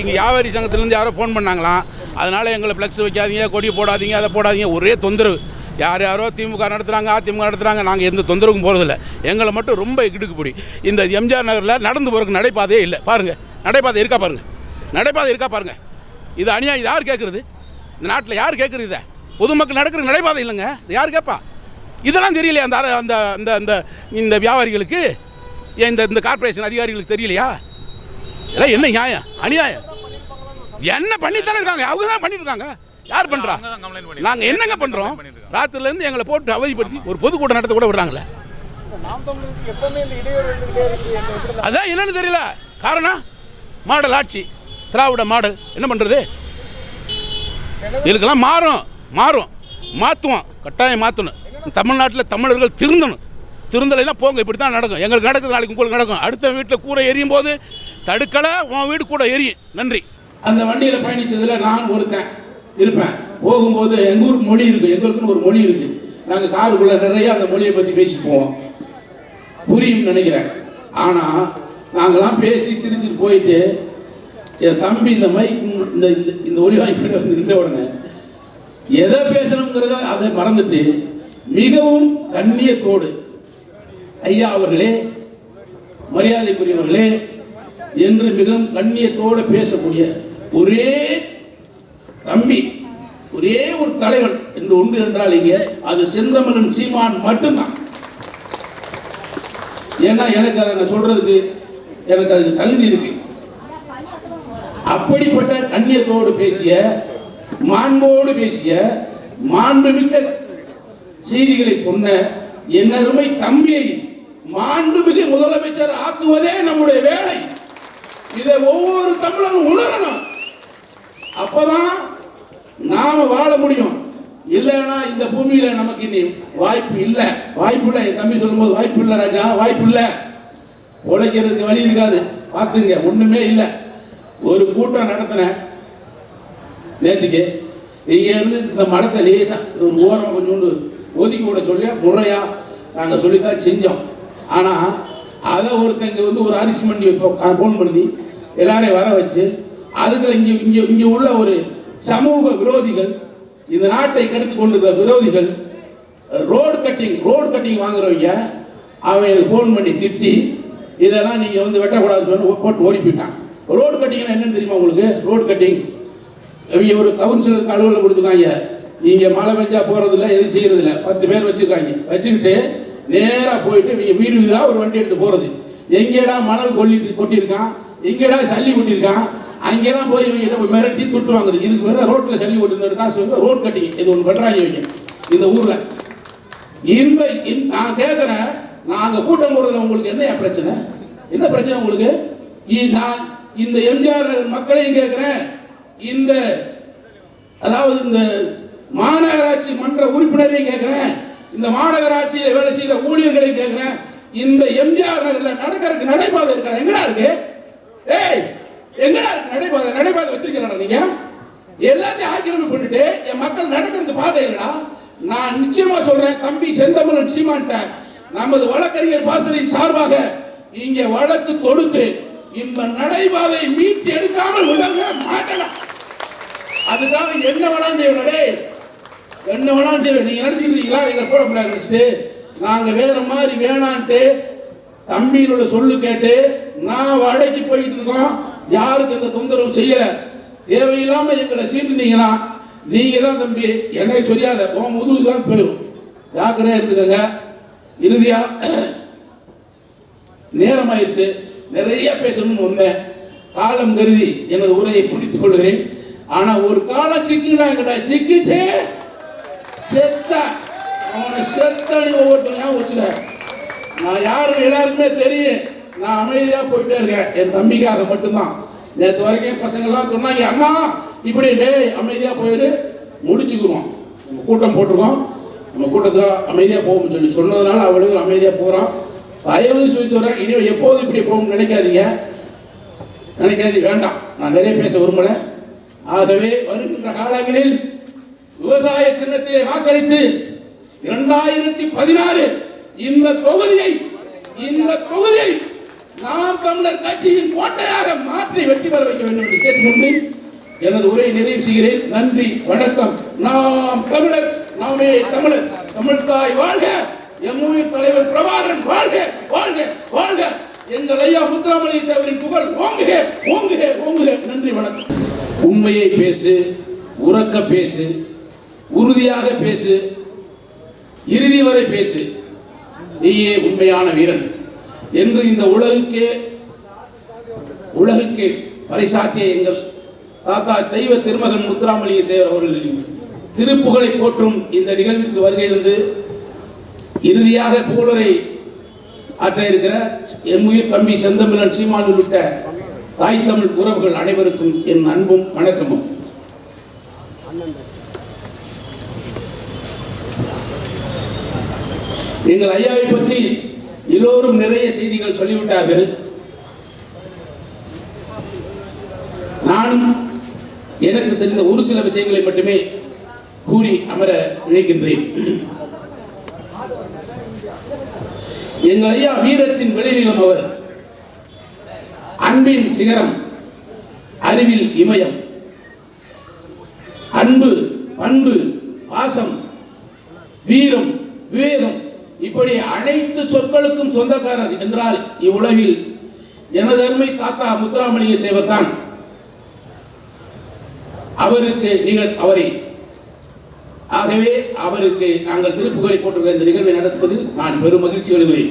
இங்கே வியாபாரி சங்கத்திலேருந்து யாரோ ஃபோன் பண்ணாங்களாம். அதனால் எங்களை ஃப்ளெக்ஸ் வைக்காதீங்க கொடி போடாதீங்க அதை போடாதீங்க. ஒரே தொந்தரவு. யார் யாரோ திமுக நடத்துகிறாங்க அதிமுக நடத்துகிறாங்க நாங்கள் எந்த தொந்தரவுக்கும் போகிறதில்ல எங்களை மட்டும் ரொம்ப இடுக்குப்பிடி. இந்த எம்ஜிஆர் நகரில் நடந்து போகிறதுக்கு நடைபாதையே இல்லை. பாருங்கள் நடைபாதை இருக்கா பாருங்கள் நடைபாதை இருக்கா பாருங்கள் இது அநியாயம். யார் கேட்குறது இந்த நாட்டில் யார் கேட்குறது இதை? பொதுமக்கள் நடக்கிற நடைபாதை இல்லைங்க. யார் கேட்பா? இதெல்லாம் தெரியலையா அந்த அந்த அந்த அந்த இந்த வியாபாரிகளுக்கு? இந்த இந்த கார்ப்பரேஷன் அதிகாரிகளுக்கு தெரியலையா? இதெல்லாம் என்ன நியாயம்? அநியாயம். என்ன பண்ணித்தானே இருக்காங்க? அவங்க தான் பண்ணிட்டு இருக்காங்க யார் பண்றா நாங்க என்னங்க பண்றோம்? ராத்திரில இருந்து எங்களை போட்டு அவதிப்படுத்தி ஒரு பொதுக்கூட்டம் நடத்த கூட விடுறாங்களே அதான் என்னன்னு தெரியல. காரணம் மாடல் ஆட்சி. திராவிட மாடல். என்ன பண்றது? இதுக்கெல்லாம் மாறும். மாறும். மாற்றுவோம் கட்டாயம் மாற்றணும் தமிழ்நாட்டில் தமிழர்கள் திருந்தணும். திருந்தலைன்னா போங்க இப்படி தான் நடக்கும். எங்களுக்கு நடக்குது நாளைக்கு உங்களுக்கு நடக்கும். அடுத்த வீட்டில் கூரை எரியும் போது தடுக்கலை உன் வீடு கூட எரியும். நன்றி. அந்த வண்டியில் பயணித்ததில் நான் ஒருத்தன் இருப்பேன். போகும்போது எங்கள் ஊருக்கு மொழி இருக்குது எங்களுக்குன்னு ஒரு மொழி இருக்குது நாங்கள் காருக்குள்ளே நிறைய அந்த மொழியை பற்றி பேசி போவோம் புரியும் நினைக்கிறேன். ஆனால் நாங்களாம் பேசி சிரிச்சிட்டு போயிட்டு என் தம்பி இந்த மைக் இந்த இந்த இந்த ஒளி வாய்ப்பு நின்ற உடனே எதை பேசணுங்கிறத அதை மறந்துட்டு மிகவும் கண்ணியத்தோடு ஐயா அவர்களே மரியாதைக்குரியவர்களே என்று மிகவும் கண்ணியத்தோடு பேசக்கூடிய ஒரே தம்பி ஒரே ஒரு தலைவன் என்று ஒன்று என்றால் இங்கே அது செந்தமிழன் சீமான் மட்டும்தான். ஏன்னா எனக்கு அதை நான் சொல்றதுக்கு எனக்கு அதுக்கு தகுதி இருக்கு. அப்படிப்பட்ட கண்ணியத்தோடு பேசிய மாண்போடு பேசிய மாண்புமிக்க செய்திகளை சொன்ன என் அருமை தம்பியை மாண்புமிகு முதலமைச்சர் ஆக்குவதே நம்முடைய வேலை. இதை ஒவ்வொரு தமிழரும் உணரணும். அப்பதான் நாம வாழ முடியும். இல்லைன்னா இந்த பூமியில நமக்கு இனி வாய்ப்பு இல்லை. வாய்ப்பு இல்லை. என் தம்பி சொல்லும்போது வாய்ப்பு இல்லை ராஜா வாய்ப்பு இல்லை. உழைக்கிறதுக்கு வழி இருக்காது. பார்த்துங்க ஒண்ணுமே இல்லை. ஒரு கூட்டம் நடத்தினேன் நேற்றுக்கு இங்க இருந்து இந்த மடத்தை லேசா ஒரு ஓரம் கொஞ்சோண்டு ஒதுக்கி விட சொல்லி முறையா நாங்கள் சொல்லித்தான் செஞ்சோம். ஆனால் அதை ஒருத்தங்க வந்து ஒரு அரிசி மண்டி ஃபோன் பண்ணி எல்லாரையும் வர வச்சு அதுக்கு இங்கே இங்கே இங்கே உள்ள ஒரு சமூக விரோதிகள் இந்த நாட்டை கெடுத்து கொண்டிருக்கிற விரோதிகள் ரோடு கட்டிங் ரோடு கட்டிங் வாங்குறவங்க அவன் எனக்கு ஃபோன் பண்ணி திட்டி இதெல்லாம் நீங்கள் வந்து வெட்டக்கூடாதுன்னு சொல்லி போட்டு ஓடி போயிட்டான் ரோடு கட்டிங்னா என்னன்னு தெரியுமா உங்களுக்கு? ரோடு கட்டிங் இவங்க ஒரு கவுன்சிலருக்கு அலுவலகம் கொடுத்துருக்காங்க. இங்க மழை பெஞ்சா இல்லை எதுவும் செய்கிறதில்ல பத்து பேர் வச்சிருக்காங்க. வச்சுக்கிட்டு நேராக போயிட்டு இவங்க வீடு வீதா ஒரு வண்டி எடுத்து போறது. எங்கேடா மணல் கொல்லிட்டு கொட்டியிருக்கான்? எங்கேடா சல்லி கொட்டியிருக்கான்? அங்கெல்லாம் போய் இவங்க போய் மிரட்டி துட்டு வாங்குறது இதுக்கு வேற ரோட்ல சல்லி ஓட்டு காசு வந்து ரோட் கட்டிங்க. இது ஒன்று பண்றாங்க இவங்க. இந்த ஊர்ல. இந்த நான் கேட்குறேன் நான் கூட்டம் போடுறதுல உங்களுக்கு என்ன பிரச்சனை? என்ன பிரச்சனை உங்களுக்கு? நான் இந்த எம்ஜிஆர் நகர் மக்களையும் கேட்குறேன் இந்த அதாவது இந்த மாநகராட்சி மன்ற உறுப்பினரையும் கேட்குறேன் இந்த மாநகராட்சியில் வேலை செய்கிற ஊழியர்களையும் கேட்குறேன் இந்த எம்ஜிஆர் நகரில் நடக்கிறதுக்கு நடைபாதை இருக்கா? எங்கடா இருக்கு? ஏய் எங்கடா இருக்கு? நடைபாதை நடைபாதை வச்சிருக்கீங்களா நீங்க? எல்லாத்தையும் ஆக்கிரமிப்பு பண்ணிட்டு என் மக்கள் நடக்கிறது பாதை இல்லடா நான் நிச்சயமா சொல்றேன் தம்பி செந்தமிழன் சீமான்ட்ட நமது வழக்கறிஞர் பாசரின் சார்பாக இங்கே வழக்கு தொடுத்து இந்த நடைபாதை மீட்டு எடுக்காமல் விடவே மாட்டலாம் அதுக்காக என்ன வேணாலும் செய்யணும் என்ன வேணாலும் செய்யணும். நீங்க நினைச்சிட்டு இருக்கீங்களா? எங்க கூட பிள்ளைங்க நினைச்சிட்டு. நாங்க வேற மாதிரி வேணான்ட்டு தம்பியினோட சொல்லு கேட்டு நான் வடைக்கு போயிட்டு இருக்கோம். யாருக்கு எந்த தொந்தரவும் செய்யல. தேவையில்லாம எங்களை சீட்டுனீங்கன்னா நீங்க தான் தம்பி என்னை சொல்லாத உன் முதுகு தான் போயிடும். ஜாக்கிரதையா இருந்துக்கங்க. இறுதியா நேரம் ஆயிடுச்சு நிறைய பேசணும்னு வந்தேன் காலம் கருதி எனது உரையை முடித்துக் கொள்கிறேன். ஆனா ஒரு காலம் சிக்கினாங்கடா சிக்கிச்சே! செத்த! அவனை செத்த நீ ஒவ்வொருத்தனையா வச்சுக்க. நான் யாருன்னு எல்லாருக்குமே தெரியும். நான் அமைதியா போயிட்டே இருக்கேன். என் தம்பிக்காக மட்டும்தான். நேற்று வரைக்கும் பசங்கள்லாம் சொன்னாங்க அண்ணா இப்படி டே அமைதியாக போயிடு முடிச்சுக்குவோம். நம்ம கூட்டம் போட்டிருக்கோம். நம்ம கூட்டத்துக்கு அமைதியாக போகும்னு சொல்லி சொன்னதுனால அவ்வளவு அமைதியாக போகிறோம் தயவு சொல்லி சொல்கிறேன் இனி எப்போதும் இப்படி போகும்னு நினைக்காதீங்க. நினைக்காதீங்க வேண்டாம். நான் நிறைய பேச விரும்பல. ஆகவே வருகின்ற காலங்களில் விவசாய சின்னத்திலே வாக்களித்து இரண்டாயிரத்தி பதினாறு இந்த தொகுதியை இந்த தொகுதியை நாம் தமிழர் கட்சியின் கோட்டையாக மாற்றி வெற்றி பெற வைக்க வேண்டும் என்று கேட்டுக்கொண்டு எனது உரையை நிறைவு செய்கிறேன். நன்றி வணக்கம். நாம் தமிழர் நாமே தமிழர். தமிழ்தாய் வாழ்க எம்முயிர் தலைவர் பிரபாகரன் வாழ்க வாழ்க வாழ்க. எங்கள் ஐயா முத்துராமலிங்க தேவரின் புகழ் ஓங்குக ஓங்குக ஓங்குக. நன்றி வணக்கம். உண்மையை பேசு உறக்க பேசு உறுதியாக பேசு இறுதி வரை பேசு. நீயே உண்மையான வீரன். என்று இந்த உலகுக்கே உலகுக்கு பறைசாற்றிய எங்கள் தாத்தா தெய்வ திருமகன் முத்துராமலிங்க தேவர் அவர்கள் திருப்புகழை போற்றும் இந்த நிகழ்விற்கு வருகை இருந்து இறுதியாக புகழுரை ஆற்ற இருக்கிற என் உயிர் தம்பி செந்தமிழன் சீமான் உள்ளிட்ட தாய் தமிழ் உறவுகள் அனைவருக்கும் என் அன்பும் வணக்கமும். எங்கள் ஐயாவை பற்றி எல்லோரும் நிறைய செய்திகள் சொல்லிவிட்டார்கள். நானும் எனக்கு தெரிந்த ஒரு சில விஷயங்களை மட்டுமே கூறி அமர நினைக்கின்றேன் எங்கள் ஐயா வீரத்தின் வெளிநிலம் அவர். அன்பின் சிகரம் அறிவில் இமயம். அன்பு பண்பு பாசம் வீரம் விவேகம். இப்படி அனைத்து சொற்களுக்கும் சொந்தக்காரர் என்றால் இவ்வுலகில் எனது தாத்தா முத்துராமலிங்க தேவர் தான். அவருக்கு நீங்கள் அவரை. ஆகவே அவருக்கு நாங்கள் திருப்புகளை போட்டுள்ள இந்த நிகழ்வை நடத்துவதில் நான் பெரும் மகிழ்ச்சி எழுகிறேன்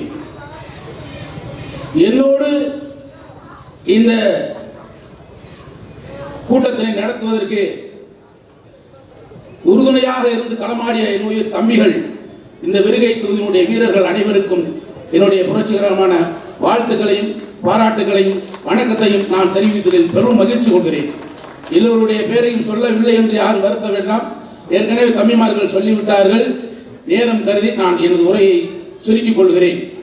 என்னோடு இந்த கூட்டத்தினை நடத்துவதற்கு உறுதுணையாக இருந்து களமாடிய என்னுடைய தம்பிகள் இந்த விருகை தொகுதியினுடைய வீரர்கள் அனைவருக்கும் என்னுடைய புரட்சிகரமான வாழ்த்துக்களையும் பாராட்டுகளையும் வணக்கத்தையும் நான் தெரிவித்ததில் பெரும் மகிழ்ச்சி கொள்கிறேன். எல்லோருடைய பேரையும் சொல்லவில்லை என்று யாரும் வருத்த வேண்டாம். ஏற்கனவே தம்பிமார்கள் சொல்லிவிட்டார்கள். நேரம் கருதி நான் எனது உரையை சுருக்கிக் கொள்கிறேன்.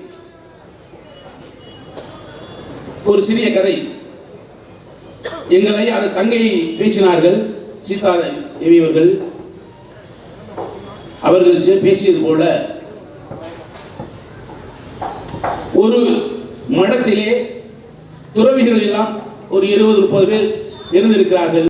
ஒரு சிறிய கதை. எங்கள் ஐயா தங்கையை பேசினார்கள். சீதா தேவி அவர்கள். அவர்கள் பேசியது போல ஒரு மடத்திலே துறவிகள் எல்லாம் ஒரு இருபது முப்பது பேர் இருந்திருக்கிறார்கள்.